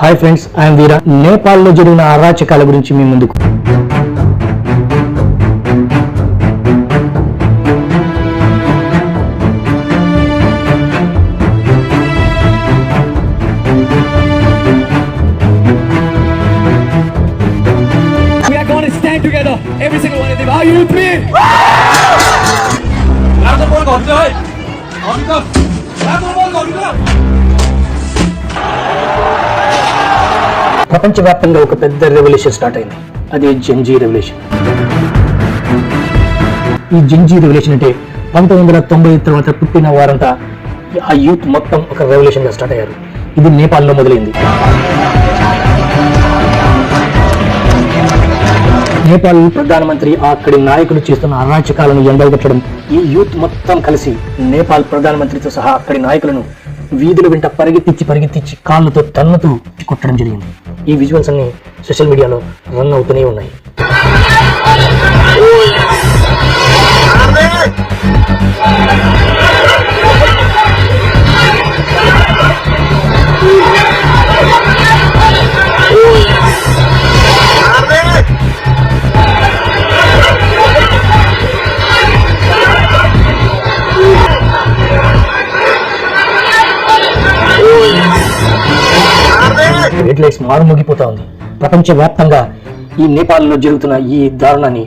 Hi friends I'm వీరా నేపాల్లో జరిగిన అరాచకాల గురించి మీ ముందుకు together, every single one of them. Are you three? Woo! Round the ball, Gonzo. On the ప్రపంచవ్యాప్తంగా ఒక పెద్ద రెవల్యూషన్ స్టార్ట్ అయింది. అదే జంజీ రెవల్యూషన్ ఈ జంజీ రెవల్యూషన్ అంటే పంతొమ్మిది వందల తొంభై తర్వాత పుట్టిన వారంతా ఆ యూత్ మొత్తం ఒక రెవల్యూషన్గా స్టార్ట్ అయ్యారు. ఇది నేపాల్లో మొదలైంది. నేపాల్ ప్రధానమంత్రి అక్కడి నాయకులు చేస్తున్న అరాచకాలను ఎండగట్టడం ఈ యూత్ మొత్తం కలిసి నేపాల్ ప్రధానమంత్రితో సహా అక్కడి నాయకులను వీధుల వెంట పరిగెత్తించి పరిగెత్తించి కాళ్ళతో తన్నుతూ కొట్టడం జరిగింది. ఈ విజువల్స్ అన్ని సోషల్ మీడియాలో రన్ అవుతూనే ఉన్నాయి. రెడ్ లైట్స్ మారుమోగిపోతా ఉంది ప్రపంచవ్యాప్తంగా ఈ నేపాల్లో జరుగుతున్న ఈ దారుణాన్ని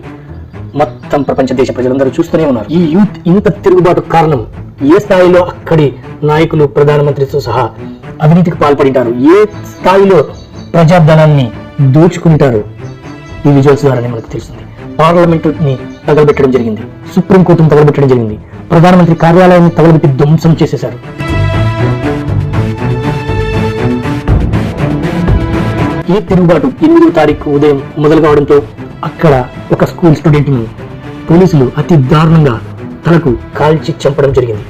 మొత్తం ప్రపంచ దేశ ప్రజలందరూ చూస్తూనే ఉన్నారు. ఈ యూత్ ఇంత తిరుగుబాటు కారణం ఏ స్థాయిలో అక్కడి నాయకులు ప్రధానమంత్రితో సహా అవినీతికి పాల్పడింటారు? ఏ స్థాయిలో ప్రజాధనాన్ని దోచుకుంటారు? ఈ విజువల్స్ ద్వారానే మనకు తెలుస్తుంది. పార్లమెంట్ని తగలబెట్టడం జరిగింది. సుప్రీంకోర్టును తగలబెట్టడం జరిగింది. ప్రధానమంత్రి కార్యాలయాన్ని తగలబెట్టి ధ్వంసం చేసేశారు. ఈ తిరుగుబాటు ఎనిమిదో తారీఖు ఉదయం మొదలు కావడంతో అక్కడ ఒక స్కూల్ స్టూడెంట్ను పోలీసులు అతి దారుణంగా తనకు కాల్చి చంపడం జరిగింది.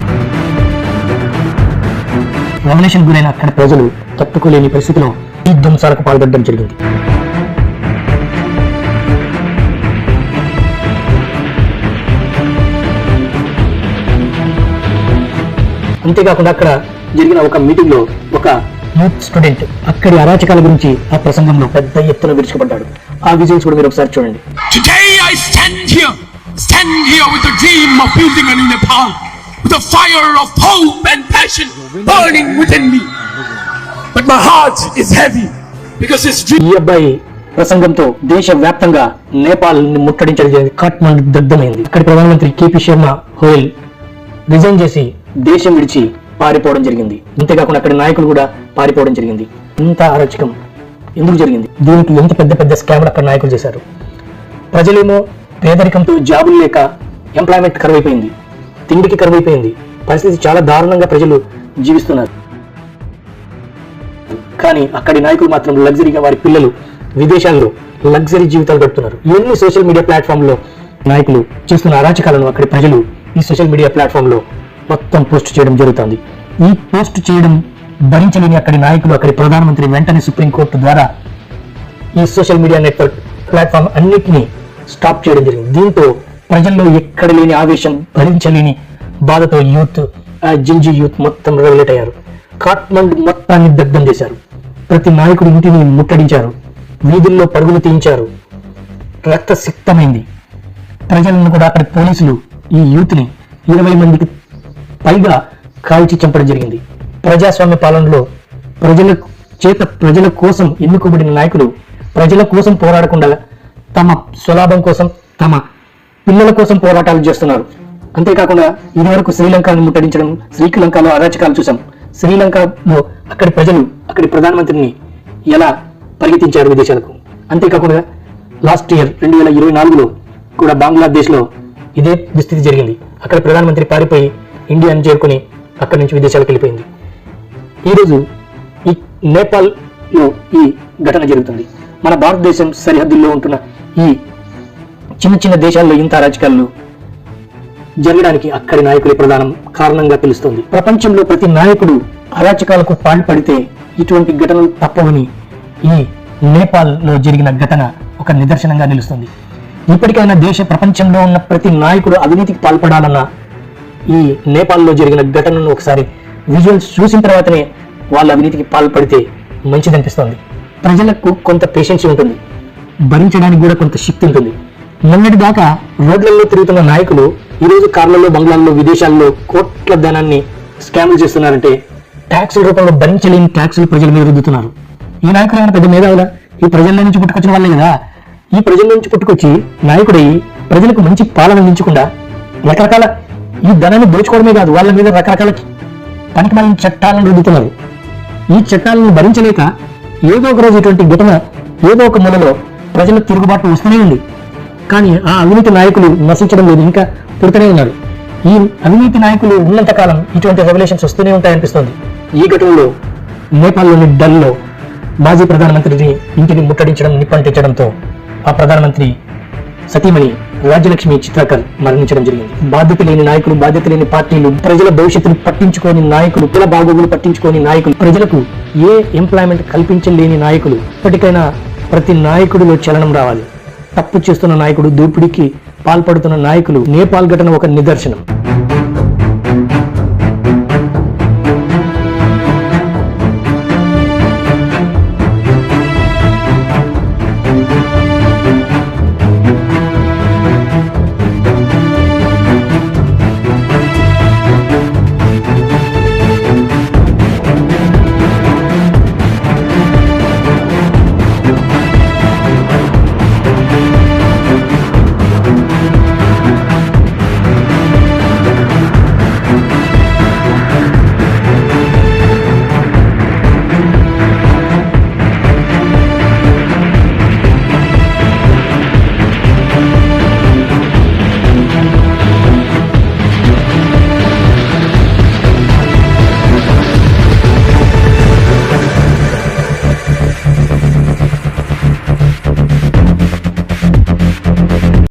నామినేషన్ గురైన అక్కడ ప్రజలు తట్టుకోలేని పరిస్థితిలో ఈ ధ్వంసాలకు పాల్పడడం జరిగింది. అంతేకాకుండా అక్కడ జరిగిన ఒక మీటింగ్లో ఒక యూత్ స్టూడెంట్ అక్కడి అరాచకాల గురించి ఆ ప్రసంగంలో పెద్ద ఎత్తున విరుచుకుపడ్డాడు ఆ విజువల్స్ కూడా మీరు ఒకసారి చూడండి Today I stand here, stand here with the dream of building a new Nepal, with a fire of hope and passion burning within me. But my heart is heavy because this dream. ఈ అబ్బాయి ప్రసంగంతో దేశ వ్యాప్తంగా నేపాల్ని ముట్టడించడం జరిగింది కాట్మండ్ దగ్ధమైంది అక్కడి ప్రధానమంత్రి KP Sharma Hoyle resign చేసి దేశం విడిచి పారిపోవడం జరిగింది అంతేకాకుండా అక్కడి నాయకులు కూడా పారిపోవడం జరిగింది. ఇంత అరచకం ఎందుకు జరిగింది? దీనికి ఎంత పెద్ద పెద్ద స్కామ్లు అక్కడ నాయకులు చేశారు? ప్రజలేమో పేదరికంతో జాబులు లేక ఎంప్లాయ్మెంట్ కరువైపోయింది. తిండికి కరువైపోయింది. పరిస్థితి చాలా దారుణంగా ప్రజలు జీవిస్తున్నారు. కానీ అక్కడి నాయకులు మాత్రం లగ్జరీగా వారి పిల్లలు విదేశాల్లో లగ్జరీ జీవితాలు గడుపుతున్నారు. ఎన్ని సోషల్ మీడియా ప్లాట్ఫామ్లో నాయకులు చేస్తున్న అరాచకాలను అక్కడి ప్రజలు ఈ సోషల్ మీడియా ప్లాట్ఫామ్లో మొత్తం పోస్ట్ చేయడం జరుగుతుంది. ఈ పోస్ట్ చేయడం భరించలేని అక్కడి నాయకులు అక్కడి ప్రధానమంత్రి వెంటనే సుప్రీంకోర్టు ద్వారా ఈ సోషల్ మీడియా నెట్వర్క్ ప్లాట్ఫామ్ అన్నిటినీ స్టాప్ చేయడం జరిగింది. దీంతో ప్రజల్లో ఎక్కడ లేని ఆవేశం భరించలేని బాధతో యూత్ ఆ జింజి యూత్ మొత్తం రెవలేట్ అయ్యారు. కాట్మండ్ మొత్తాన్ని దగ్ధం చేశారు. ప్రతి నాయకుడి ఇంటిని ముట్టడించారు. వీధుల్లో పరుగులు తీయించారు. రక్తసిక్తమైంది. ప్రజలను కూడా అక్కడి పోలీసులు ఈ యూత్ని ఇరవై మందికి పైగా కాల్చి చంపడం జరిగింది. ప్రజాస్వామ్య పాలనలో ప్రజల చేత ప్రజల కోసం ఎన్నుకోబడిన నాయకులు ప్రజల కోసం పోరాడకుండా తమ స్వలాభం కోసం తమ పిల్లల కోసం పోరాటాలు చేస్తున్నారు. అంతేకాకుండా ఇదివరకు శ్రీలంకను ముట్టడించడం శ్రీలంకలో అరాచకాలు చూసాం. శ్రీలంకలో అక్కడి ప్రజలు అక్కడి ప్రధానమంత్రిని ఎలా పరిగెత్తించారు విదేశాలకు? అంతేకాకుండా లాస్ట్ ఇయర్ రెండు వేల ఇరవై నాలుగులో కూడా బంగ్లాదేశ్లో ఇదే దుస్థితి జరిగింది. అక్కడ ప్రధానమంత్రి పారిపోయి ఇండియాను చేరుకుని అక్కడి నుంచి విదేశాలకు వెళ్ళిపోయింది. ఈరోజు ఈ నేపాల్లో ఈ ఘటన జరుగుతుంది. మన భారతదేశం సరిహద్దుల్లో ఉంటున్న ఈ చిన్న చిన్న దేశాల్లో ఇంత అరాచకాలు జరగడానికి అక్కడి నాయకులే ప్రధానం కారణంగా తెలుస్తుంది. ప్రపంచంలో ప్రతి నాయకుడు అరాచకాలకు పాల్పడితే ఇటువంటి ఘటనలు తప్పవని ఈ నేపాల్లో జరిగిన ఘటన ఒక నిదర్శనంగా నిలుస్తుంది. ఇప్పటికైనా దేశ ప్రపంచంలో ఉన్న ప్రతి నాయకుడు అవినీతికి పాల్పడాలన్న ఈ నేపాల్లో జరిగిన ఘటనను ఒకసారి విజువల్స్ చూసిన తర్వాతనే వాళ్ళ అవినీతికి పాల్పడితే మంచిదనిపిస్తోంది. ప్రజలకు కొంత పేషెన్స్ ఉంటుంది. భరించడానికి కూడా కొంత శక్తి ఉంటుంది. మొన్నటి దాకా రోడ్లలో తిరుగుతున్న నాయకులు ఈరోజు కార్లలో బంగ్లాల్లో విదేశాల్లో కోట్ల ధనాన్ని స్కామ్లు చేస్తున్నారంటే ట్యాక్సుల రూపంలో భరించలేని ట్యాక్సులు ప్రజల మీద రుద్దుతున్నారు. ఈ నాయకులు ఏమైనా పెద్ద మేధావులా? ఈ ప్రజల నుంచి పుట్టుకొచ్చిన వాళ్ళే కదా. ఈ ప్రజల నుంచి పుట్టుకొచ్చి నాయకుడై ప్రజలకు మంచి పాలన అందించకుండా రకరకాల ఈ ధనాన్ని దోచుకోవడమే కాదు వాళ్ళ మీద రకరకాల పనికి మళ్ళీ చట్టాలను రుద్దుతున్నారు ఈ చట్టాలను భరించలేక ఏదో ఒక రోజు ఇటువంటి ఘటన ఏదో ఒక మూలలో ప్రజల తిరుగుబాటు వస్తూనే ఉంది. కానీ ఆ అవినీతి నాయకులు నశించడం లేదు ఇంకా పుడుతూనే ఉన్నారు. ఈ అవినీతి నాయకులు ఉన్నంత కాలం ఇటువంటి రెవల్యూషన్స్ వస్తూనే ఉంటాయనిపిస్తుంది. ఈ ఘటనలో నేపాల్లోని డల్లో మాజీ ప్రధానమంత్రిని ఇంటిని ముట్టడించడం నిప్పంటించడంతో ఆ ప్రధానమంత్రి సతీమణి రాజ్యలక్ష్మి చిత్రాకర్ మరణించడం జరిగింది. బాధ్యత లేని నాయకులు బాధ్యత లేని పార్టీలు ప్రజల భవిష్యత్తును పట్టించుకోని నాయకులు కుల బాగోగులు పట్టించుకోని నాయకులు ప్రజలకు ఏ ఎంప్లాయ్మెంట్ కల్పించలేని నాయకులు ఇప్పటికైనా ప్రతి నాయకుడిలో చలనం రావాలి. తప్పు చేస్తున్న నాయకుడు దోపిడీకి పాల్పడుతున్న నాయకులు నేపాల్ ఘటన ఒక నిదర్శనం.